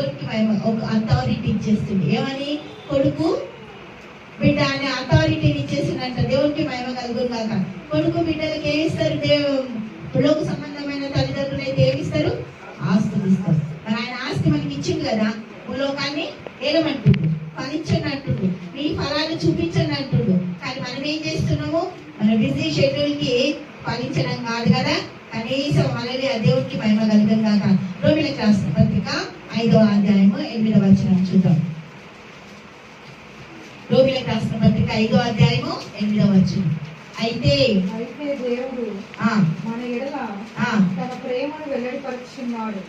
మైమ ఒక అథారిటీ ఇచ్చేస్తుంది. ఏమని? కొడుకు బిడ్డ అనే అథారిటీని ఇచ్చేసిందంట. దేవునికి మహిమ కలుగును కాక కొడుకు బిడ్డలకు ఏమిస్తారు దేవు లోక సంబంధమైన తల్లిదండ్రులు అయితే ఏమిస్తారు ఆస్తులు ఇస్తారు. మరి ఆయన ఆస్తి మనకి ఇచ్చింది కదా? భూలోకాన్ని ఏలమంటుండు. ఫలించండి అంటుండు మీ ఫలాలు చూపించండి అంటుండు కానీ మనం ఏం చేస్తున్నాము? మన బిజీ షెడ్యూల్కి ఫలించడం కాదు కదా? కనీసం మనది ఆ దేవుడికి మహిమ కలుగును కాక రోమిలకు రాసిన ఐదవ అధ్యాయము ఎనిమిదవ వచనం చూద్దాం. రోమిలకు రాసిన పత్రిక ఐదో అధ్యాయము ఎనిమిదవ వచనం. అయితే అయితే దేవుడు మన ఎడల ఆ. తన ప్రేమను వెల్లడిపరుచున్నాడు.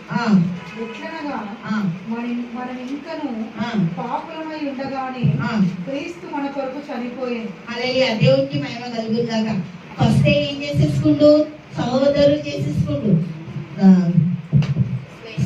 ఎట్లనగా ఆ. మన మనం ఇంకను ఆ. పాపులమై ఉండగానే ఆ. క్రీస్తు మన కొరకు చనిపోయింది అలలియా దేవునికి మహిమ కలుగుగాక ఫస్ట్ ఏం చేసేసుకుండు? సహోదరులు చేసేసుకుండు. ఆ,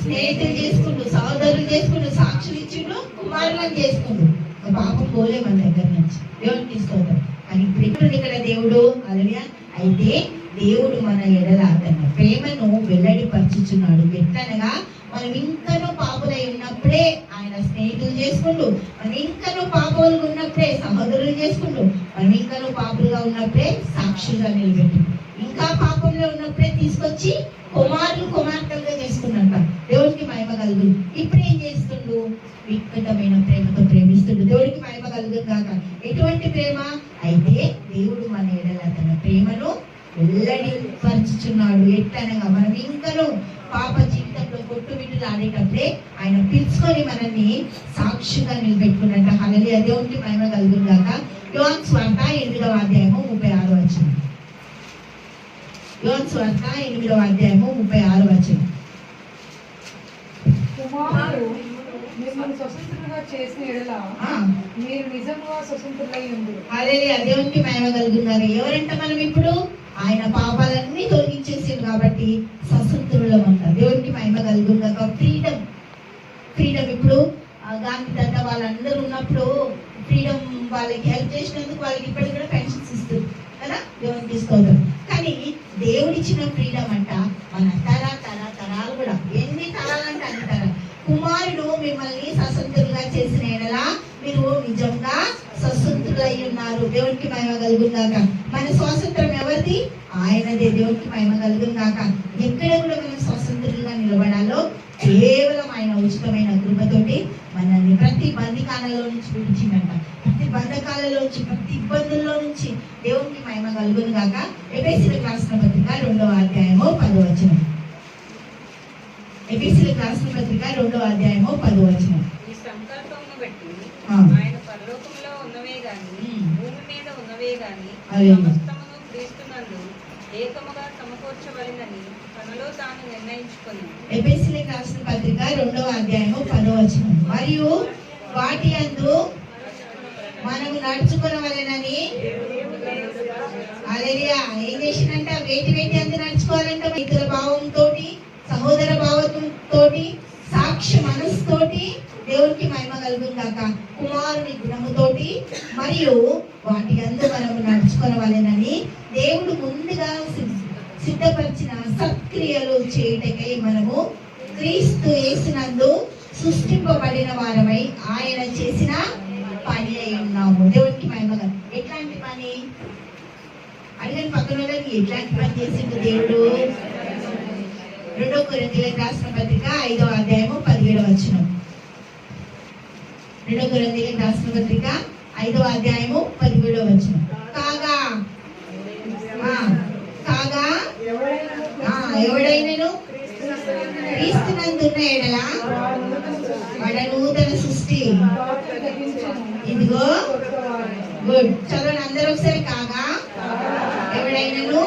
స్నేహితులు చేసుకుండు సహోదరులు చేసుకుండు సాక్షులు ఇచ్చిండు కుమారులను చేసుకుండు పాపం పోలే మన దగ్గర నుంచి. దేవుడు తీసుకోవద్దాం అని ప్రేమను ఇక్కడ దేవుడు? అలవ్య అయితే దేవుడు మన ఎడల తన ప్రేమను వెల్లడిపరచుచున్నాడు. ఎట్లనగా మనం ఇంకనూ పాపులై ఉన్నప్పుడే ఆయన స్నేహితులు చేసుకుంటూ మనం ఇంకనూ పాపములు ఉన్నప్పుడే సహోదరులు చేసుకుంటూ మనం ఇంకనూ పాపులుగా ఉన్నప్పుడే సాక్షులుగా నిలబెట్టు ఇంకా పాపంలో ఉన్నప్పుడే తీసుకొచ్చి కుమారులు కుమార్తెలుగా చేసుకున్నట్ట దేవుడికి మహిమ కలుగు ఇప్పుడు ఏం చేస్తుండు వికృతమైన ప్రేమతో ప్రేమిస్తుండు దేవుడికి మహిమ కలుగు కాక ఎటువంటి ప్రేమ? అయితే దేవుడు మన ఎడల తన ప్రేమను వెల్లడిపరచుచున్నాడు ఎట్లనగా మనం ఇంకనూ పాప జీవితంలో కొట్టు విడుదల ఆయన పిలుచుకొని మనల్ని సాక్షిగా నిలబెట్టుకున్నట్ట. హలలి దేవునికి మహిమ కలుగును గాక. యోన్ స్వార్థ ఎనిమిదవ అధ్యాయము ముప్పై ఆరు వచ్చిన యోన్ స్వార్థ ఎనిమిదవ అధ్యాయము ముప్పై ఆరు వచ్చిన మిమ్మల్ని స్వతంత్రులుగా చేసిన ఎడల మీరు నిజంగా స్వతంత్రులై ఉంది హల్లెలూయా దేవునికి మహిమ కలుగున్నారు ఎవరంట మనం ఇప్పుడు ఆయన పాపాలన్నీ తొలగించేసిండు కాబట్టి స్వతంత్రులం అంట. దేవునికి మహిమ కలుగుగాక ఫ్రీడమ్. ఫ్రీడమ్ ఇప్పుడు గాంధీ తాత వాళ్ళందరూ ఉన్నప్పుడు ఫ్రీడమ్ వాళ్ళకి హెల్ప్ చేసినందుకు వాళ్ళకి ఇప్పటికి కూడా పెన్షన్స్ ఇస్తారు కదా? దేవుని తీసుకోవద్దు కానీ దేవుడిచ్చిన ఫ్రీడమ్ అంట మన తర తర తరాలు కూడా ఎన్ని తరాలంటే అన్ని తరాలు కుమారుడు మిమ్మల్ని స్వతంత్రులుగా చేసిన ఎడలా మీరు నిజంగా స్వతంత్రులై ఉన్నారు. దేవునికి మహిమ కలుగుందాక మన స్వాతంత్రం ఎవరిది? ఆయనదే. దేవునికి మహిమ కలుగుందాక ఎక్కడ కూడా మనం స్వతంత్రులుగా నిలబడాలో కేవలం ఆయన ఉచితమైన కృపతోటి మనల్ని ప్రతి బంధకాలలో నుంచి విడిచిందంట ప్రతి బంధకాలలో నుంచి ప్రతి ఇబ్బందుల్లో నుంచి దేవునికి మహిమ కలుగును గాక ఎబిసిలకు రాసిన పత్రిక రెండవ అధ్యాయము పదవచనం వచనం. రాసిన పత్రిక రెండవ అధ్యాయము పదో వచనం ఈ సంకల్పమును బట్టి ఆ. ఆయన పరలోకంలో ఉన్నవే గాని. భూమి మీద ఉన్నవే గాని అదే. సమస్తమును క్రీస్తునందు ఏకముగా సమకూర్చవలెనని తనలో తాను నిర్ణయించుకొని ఎబిసిలకు రాసిన పత్రిక రెండవ అధ్యాయము పదో వచనం మరియు వాటి అందు మనము నడుచుకునవలెనని అలెలియా ఏం చేసినంట వేటి వేటి అందు నడుచుకోవాలంట ఇతర భావంతో సహోదర భావంతో సాక్షి మనసుతోటి దేవునికి మహిమ కలుగుందాక గాక. కుమారుని గుణముతోటి మరియు వాటి అందు మనము నడుచుకోవాలనని దేవుడు ముందుగా సిద్ధపరిచిన సత్క్రియలు చేయటకై మనము క్రీస్తు వేసినందు సృష్టింపబడిన వారమై ఆయన చేసిన పని అయి ఉన్నాము. దేవునికి మహిమ ఎట్లాంటి పని? అడిగిన పక్కన ఎట్లాంటి పని చేసిండు దేవుడు? రెండో కొరింథీయులకు రాసిన పత్రిక ఐదవ అధ్యాయము పదిహేడవ వచనం. రెండో కొరింథీయులకు రాసిన పత్రిక ఐదవ అధ్యాయము పదిహేడవ వచనం. కాగా? కాగా? ఎవడైనను? క్రీస్తునందున్న ఎడల వాడ నూతన సృష్టి. ఇదిగో గుడ్. చదవండి అందరూ ఒకసారి కాగా? ఎవడైనను?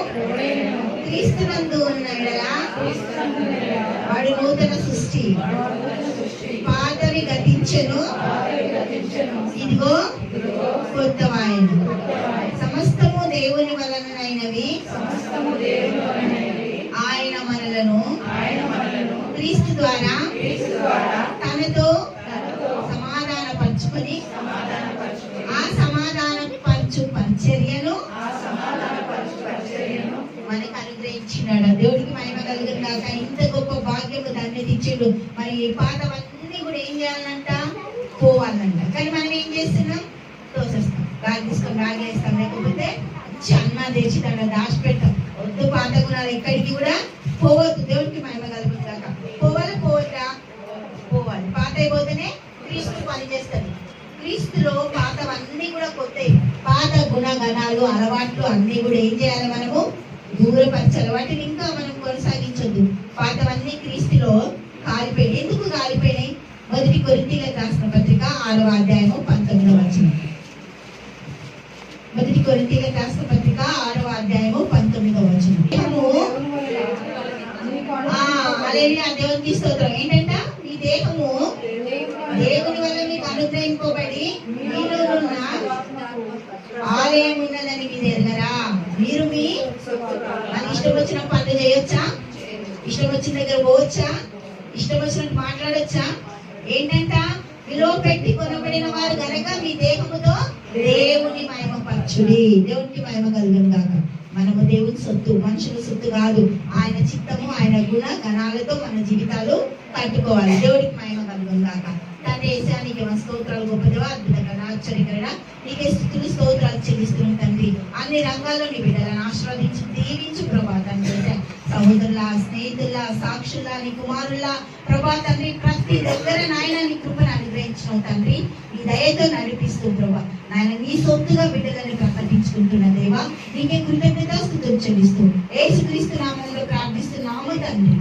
క్రీస్తునందు ఉన్న నూతన సృష్టి. పాతవి గతించెను. ఇదిగో కొత్తవాయను. సమస్తము దేవుని వలనైనవి ఆయన మనలను క్రీస్తు ద్వారా తనతో సమాధాన పరుచుకొని ఆ సమాధాన పరచు పరిచర్యను మనకు అనుగ్రహించినాడు దేవుడికి మహిమ కలిగిన కాక ఇంత గొప్ప భాగ్యము ధన్యత ఇచ్చిండు మరి ఈ పాతవన్నీ కూడా ఏం చేయాలంట? పోవాలంట. కానీ మనం ఏం చేస్తున్నాం? తోసేస్తాం. బ్యాగ్ తీసుకొని బ్యాగ్ లేకపోతే చన్న తెచ్చి దాంట్లో దాచిపెట్టాం వద్దు పాత గుణాలు ఎక్కడికి కూడా పోవద్దు. దేవుడికి మహిమ కలుగుతాక పోవాలి? పోవద్దా? పోవాలి. పాత అయిపోతేనే క్రీస్తు పని చేస్తుంది. క్రీస్తులో పాతవన్నీ కూడా కొత్తాయి పాత గుణగణాలు అలవాట్లు అన్ని కూడా ఏం చేయాలి మనము? దూరపరచాలి వాటిని ఇంకా మనం కొనసాగించొద్దు. పాతవన్నీ క్రీస్తులో కాలిపోయినాయి ఎందుకు కాలిపోయినాయి? మొదటి కొరింతీలకు రాసిన పత్రిక ఆరవ అధ్యాయము పంతొమ్మిదవ వచనం. మొదటి కొరింతీలకు రాసిన పత్రిక ఆరవ అధ్యాయము పంతొమ్మిదవ వచనం. హల్లెలూయా, దేవునికి స్తోత్రం. ఏంటంట? మీ దేహము దేవుని వల్ల మీకు అనుగ్రహింపబడి మీలో ఉన్న ఆలయం ఉన్నదని ఎరగరా మీరు మీ మన ఇష్టం వచ్చిన పనులు చేయొచ్చా ఇష్టం వచ్చిన దగ్గర పోవచ్చా? ఇష్టం వచ్చినట్టు మాట్లాడచ్చా? ఏంటంట? మీలో పెట్టి కొనబడిన వారు గనక మీ దేహముతో దేవుని మహిమపరచుడి. దేవునికి మహిమ కలుగును కాక మనము దేవుని సొత్తు మనుషుల సొత్తు కాదు. ఆయన చిత్తము ఆయన గుణ గణాలతో మన జీవితాలు కట్టుకోవాలి దేవుడికి మహిమ కలుగును కాక తండ్రి ఏసా నీకు స్తోత్రాలు గొప్ప దేవా అద్భుతంగా ఆశ్చర్యకరణ నీకే స్థుతులు స్తోత్రాలు చెల్లిస్తున్నాం తండ్రి. అన్ని రంగాల్లో నీ బిడ్డలను ఆశీర్వదించి దీవించు ప్రభా తండ్రి. సహోదరుల స్నేహితుల సాక్షుల నీ కుమారుల ప్రభా తండ్రి ప్రతి దగ్గర నాయన నీ కృపను అనుగ్రహించిన తండ్రి. నీ దయతో నడిపిస్తూ ప్రభా. నాయన నీ సొత్తుగా బిడ్డలని ప్రకటించుకుంటున్న దేవా నీకే కృతజ్ఞత స్థుతులు చెల్లిస్తూ ఏసుక్రీస్తు నామంలో ప్రార్థిస్తున్నాము తండ్రి.